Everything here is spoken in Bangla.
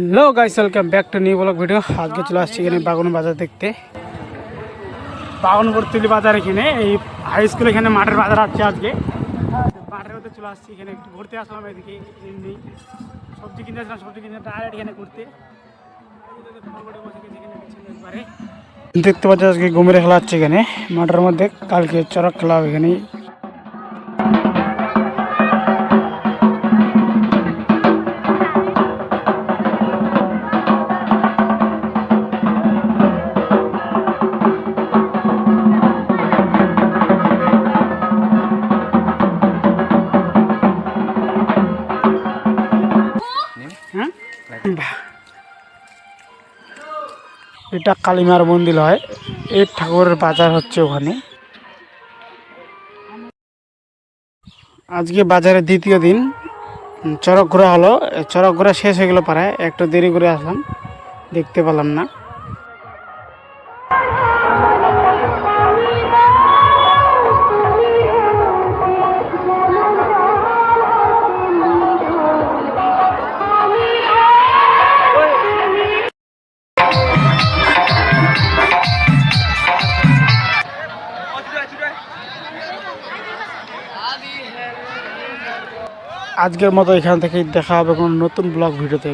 Hello guys welcome back to new vlog video আজকে চলে আসছি এখানে বাগান বাজার দেখতে। বাগানপুরতুলি বাজার এখানে, এই হাই স্কুল এখানে মাঠের বাজার আছে আজকে। মাঠের মধ্যে চলে আসছি, এখানে একটু ঘুরতে আসলাম এদিকে, এমনি। সবজি কিনতে আসলাম, সবজি কিনতে ডাইরেক্ট এখানে ঘুরতে। দেখতে পাচ্ছি আজকে ঘুমিয়ে খেলা হচ্ছে এখানে। মাঠের মধ্যে কালকে চড়ক খেলা হবে এখানে। এটা কালিমার মন্দির হয় এই ঠাকুরের বাজার হচ্ছে ওখানে। আজকে বাজারের দ্বিতীয় দিন। চড়ক ঘোরা হলো। চড়ক ঘোরা শেষ হয়ে গেলো পাড়ায় একটু দেরি করে আসলাম। দেখতে পেলাম না। আজকের মতো এখান থেকে দেখা হবে কোনো নতুন ব্লগ ভিডিওতে।